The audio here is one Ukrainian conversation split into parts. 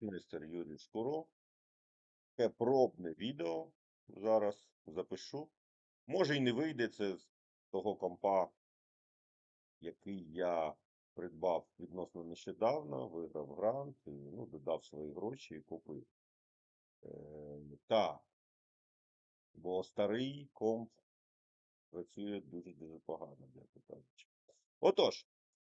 Містер Юрій Шкуро. Таке пробне відео зараз запишу. Може і не вийде це з того компа, який я придбав відносно нещодавно, виграв грант, і, ну, додав свої гроші і купив. Е, так. Бо старий комп працює дуже-дуже погано, м'яко кажучи. Отож,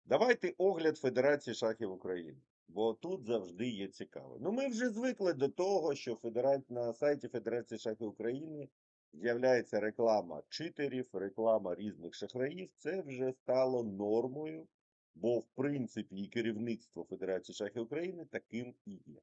давайте огляд Федерації шахів України. Бо тут завжди є цікаво. Ну, ми вже звикли до того, що федера... на сайті Федерації шахів України з'являється реклама читерів, реклама різних шахраїв. Це вже стало нормою, бо, в принципі, і керівництво Федерації шахів України таким і є.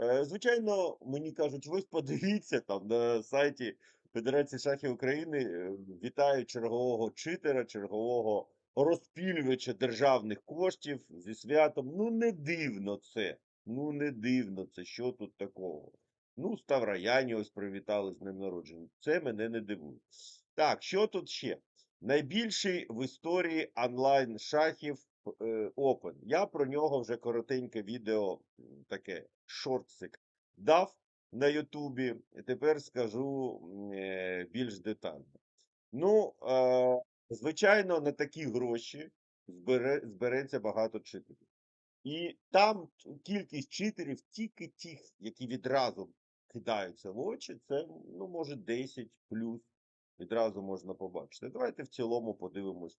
Е, Звичайно, мені кажуть, ось подивіться там на сайті Федерації шахів України е, вітають чергового читера, чергового розпілювача державних коштів зі святом. Ну, не дивно це. Ну, не дивно це. Що тут такого? Ну, Ставрояні ось привітали з днем народження. Це мене не дивує. Так, що тут ще? Найбільший в історії онлайн шахів е, Open. Я про нього вже коротеньке відео таке шортсик дав на Ютубі. Тепер скажу е, більш детально. Ну, е, звичайно, на такі гроші збере, збереться багато читерів. І там кількість читерів, тільки тих, які відразу кидаються в очі, це ну, може 10 плюс відразу можна побачити. Давайте в цілому подивимось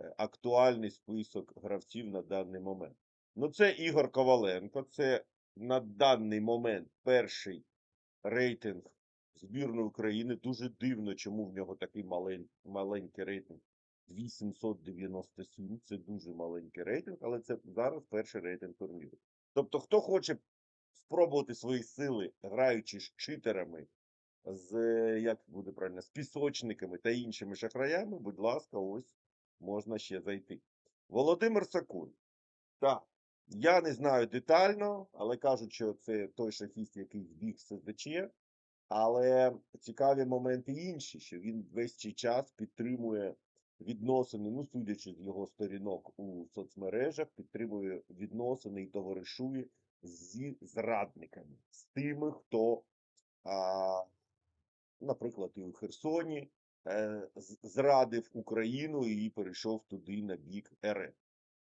е, актуальний список гравців на даний момент. Ну, це Ігор Коваленко, це на даний момент перший рейтинг збірної України. Дуже дивно, чому в нього такий малень, маленький рейтинг. 2797. Це дуже маленький рейтинг, але це зараз перший рейтинг турніру. Тобто, хто хоче спробувати свої сили, граючи з читерами, з як буде правильно, з пісочниками та іншими шахраями, будь ласка, ось можна ще зайти. Володимир Сакун. Так, я не знаю детально, але кажуть, що це той шахіст, який збіг з СДЧ. Але цікаві моменти інші, що він весь цей час підтримує відносини, ну, судячи з його сторінок у соцмережах, підтримує відносини і товаришує зі зрадниками, з тими, хто, а, наприклад, і у Херсоні е, зрадив Україну і перейшов туди на бік РФ.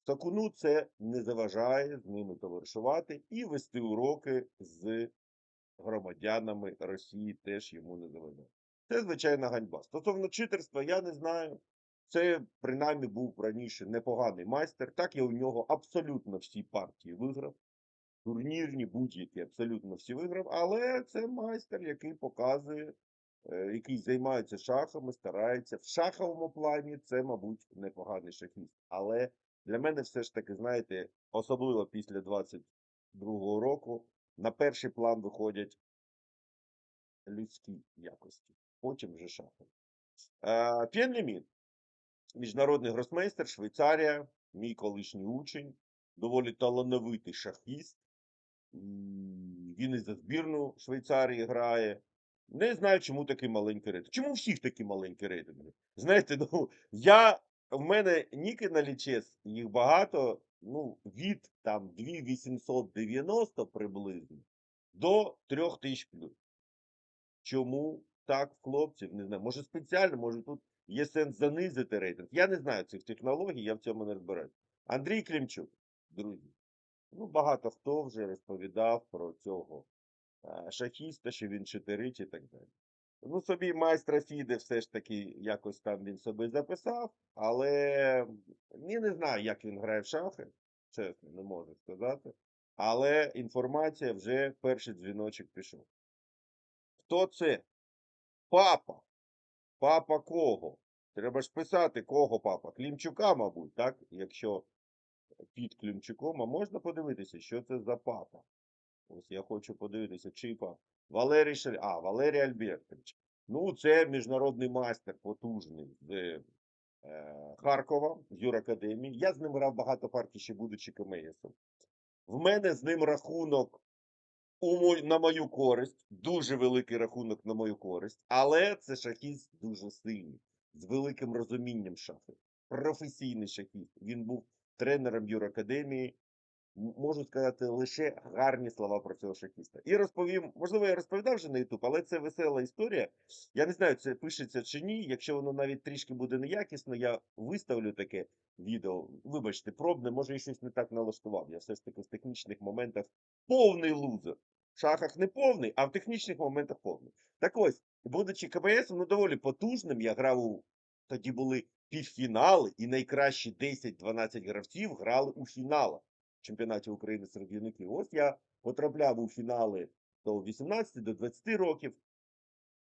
Сакуну це не заважає з ними товаришувати і вести уроки з громадянами Росії теж йому не заважає. Це звичайна ганьба. Стосовно читерства, я не знаю. Це принаймні був раніше непоганий майстер. Так я у нього абсолютно всі партії виграв. Турнірні, будь-які абсолютно всі виграв. Але це майстер, який показує, е, який займається шахами, старається. В шаховому плані це, мабуть, непоганий шахіст. Але для мене все ж таки, знаєте, особливо після 22-го року, на перший план виходять людські якості. Потім вже шахи. Е, П'єн Лімін, міжнародний гросмейстер, Швейцарія, мій колишній учень, доволі талановитий шахіст. Він і за збірну Швейцарії грає. Не знаю, чому такий маленький рейтинг. Чому всіх такі маленькі рейтинги? Знаєте, ну я в мене ніки на лічес, їх багато, ну, від там 2890 приблизно до 3000 плюс. Чому так хлопців? Не знаю. Може спеціально, може тут є сенс занизити рейтинг. Я не знаю цих технологій, я в цьому не розбираюся. Андрій Клімчук, друзі. Ну, багато хто вже розповідав про цього е, шахіста, що він читерить і так далі. Ну, собі майстра Фіде все ж таки якось там він собі записав, але я не знаю, як він грає в шахи, чесно, не можу сказати. Але інформація вже перший дзвіночок пішов. Хто це? Папа. Папа кого? Треба ж писати, кого папа. Клімчука, мабуть, так? Якщо під Клімчуком, а можна подивитися, що це за папа. Ось я хочу подивитися, чий папа. Валерій Шель... А, Валерій Альбертович. Ну, це міжнародний майстер потужний з е, Харкова, з Юракадемії. Я з ним грав багато партій, ще будучи КМСом. В мене з ним рахунок на мою користь, дуже великий рахунок на мою користь, але це шахіст дуже сильний, з великим розумінням шахів. Професійний шахіст. Він був тренером Юракадемії можу сказати лише гарні слова про цього шахіста. І розповім, можливо, я розповідав вже на YouTube, але це весела історія. Я не знаю, це пишеться чи ні. Якщо воно навіть трішки буде неякісно, я виставлю таке відео. Вибачте, пробне, може, я щось не так налаштував. Я все ж таки в технічних моментах повний лузер. Шахах не повний, а в технічних моментах повний. Так ось, будучи КБС, ну доволі потужним, я грав у тоді були півфінали, і найкращі 10-12 гравців грали у фіналах чемпіонаті України серед юнаків. Ось я потрапляв у фінали до 18 до 20 років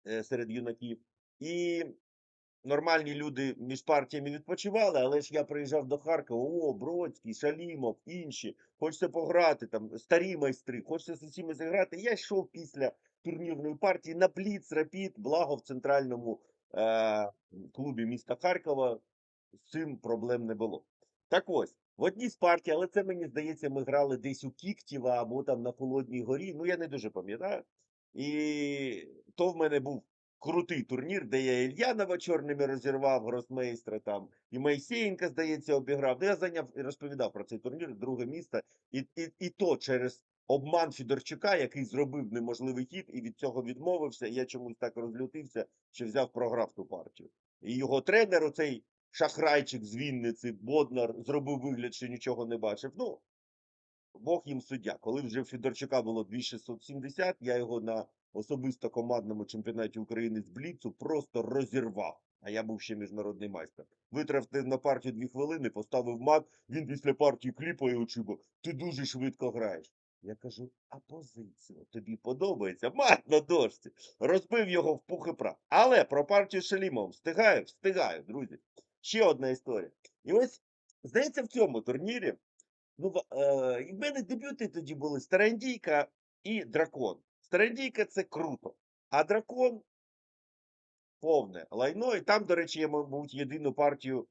е, серед юнаків. І нормальні люди між партіями відпочивали, але ж я приїжджав до Харкова, о, Бродський, Шалімов, інші, хочеться пограти, там, старі майстри, хочеться з усіма зіграти. Я йшов після турнірної партії на Бліц, Рапід, благо в центральному е- клубі міста Харкова з цим проблем не було. Так ось, в одній з партій, але це мені здається, ми грали десь у Кіктєва або там на Холодній горі. Ну я не дуже пам'ятаю. І то в мене був крутий турнір, де я Ільянова чорними розірвав, гросмейстра там, і Майсєєнка, здається, обіграв. Ну, я зайняв і розповідав про цей турнір, друге місце. І, і, і то через обман Фідорчука, який зробив неможливий хід і від цього відмовився. Я чомусь так розлютився, що взяв програв ту партію. І його тренер, оцей шахрайчик з Вінниці, Боднар, зробив вигляд, що нічого не бачив. Ну, Бог їм суддя. Коли вже в Федорчука було 2670, я його на особисто командному чемпіонаті України з Бліцу просто розірвав. А я був ще міжнародний майстер. Витратив на партію дві хвилини, поставив мат. Він після партії кліпає очима. Ти дуже швидко граєш. Я кажу, а позиція тобі подобається? Мат на дошці. Розбив його в пух і прах. Але про партію з Шалімовим встигаю, встигаю, друзі. Ще одна історія. І ось, здається, в цьому турнірі Ну, е, в мене дебюти тоді були Старандійка і Дракон. Старандійка це круто, а дракон повне лайно. І там, до речі, я, мабуть, єдину партію,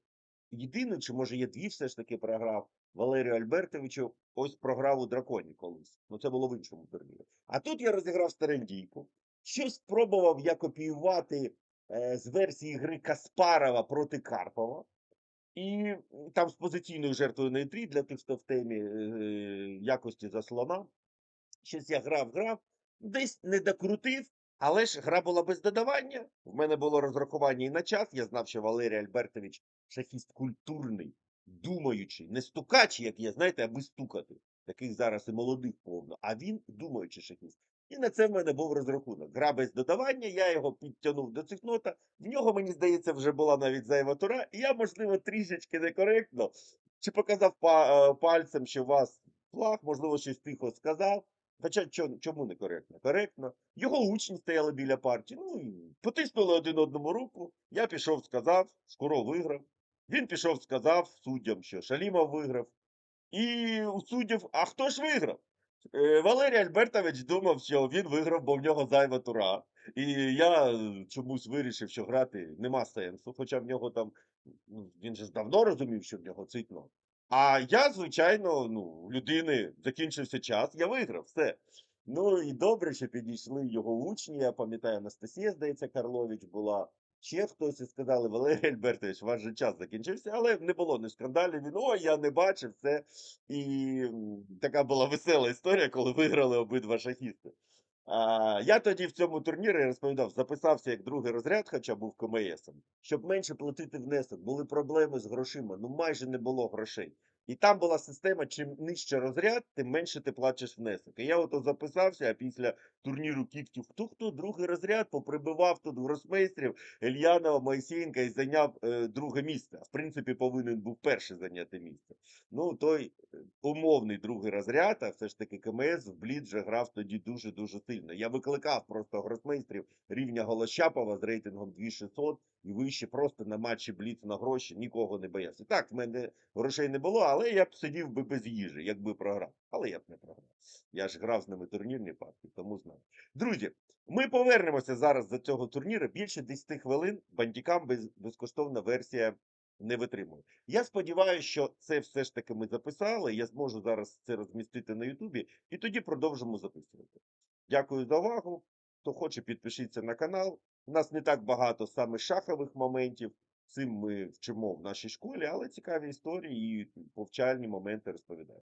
єдину, чи може я дві все ж таки програв Валерію Альбертовичу, ось програв у драконі колись. Ну це було в іншому турнірі. А тут я розіграв Старандійку. Щось спробував я копіювати е, з версії гри Каспарова проти Карпова. І там з позиційною жертвою на інтрі для тих, хто в темі е, якості заслона. Щось я грав, грав, десь не докрутив, але ж гра була без додавання. В мене було розрахування і на час. Я знав, що Валерій Альбертович шахіст культурний, думаючий, не стукач, як я, знаєте, аби стукати. Таких зараз і молодих повно. А він думаючий шахіст. І на це в мене був розрахунок. Гра без додавання, я його підтягнув до цих нота. В нього, мені здається, вже була навіть зайва тура. І я, можливо, трішечки некоректно чи показав е, пальцем, що у вас флаг, можливо, щось тихо сказав. Хоча чому не коректно? Коректно. Його учні стояли біля партії. Ну потиснули один одному руку. Я пішов, сказав, скоро виграв. Він пішов, сказав суддям, що Шалімов виграв. І у суддів, а хто ж виграв? Е, Валерій Альбертович думав, що він виграв, бо в нього зайва тура. І я е, чомусь вирішив, що грати нема сенсу, хоча в нього там, ну, він же давно розумів, що в нього цитно. А я, звичайно, ну, людини закінчився час, я виграв, все. Ну і добре, що підійшли його учні. Я пам'ятаю, Анастасія, здається, Карлович була. Ще хтось і сказали, Валерій Альбертович, ваш же час закінчився, але не було ні скандалів. Він ой, я не бачив це. І така була весела історія, коли виграли обидва шахісти. А, я тоді в цьому турнірі я розповідав, записався як другий розряд, хоча був КМСом, щоб менше платити внесок. Були проблеми з грошима, ну майже не було грошей. І там була система: чим нижче розряд, тим менше ти платиш внесок. І я ото записався, а після турніру кіктів хто хто другий розряд поприбивав тут гросмейстрів Ельянова, Моїсєєнка і зайняв е, друге місце. В принципі, повинен був перше зайняти місце. Ну, той е, умовний другий розряд, а все ж таки КМС в вже грав тоді дуже-дуже сильно. Я викликав просто гросмейстрів рівня Голощапова з рейтингом 2600 і вище просто на матчі Бліц на гроші нікого не боявся. Так, в мене грошей не було, але я б сидів би без їжі, якби програв. Але я б не програв. Я ж грав з ними турнірні партії, тому знаю. Друзі, ми повернемося зараз до цього турніру. Більше 10 хвилин бандікам без, безкоштовна версія не витримує. Я сподіваюся, що це все ж таки ми записали. Я зможу зараз це розмістити на Ютубі, і тоді продовжимо записувати. Дякую за увагу. Хто хоче, підпишіться на канал. У нас не так багато саме шахових моментів. Цим ми вчимо в нашій школі, але цікаві історії і повчальні моменти розповідаємо.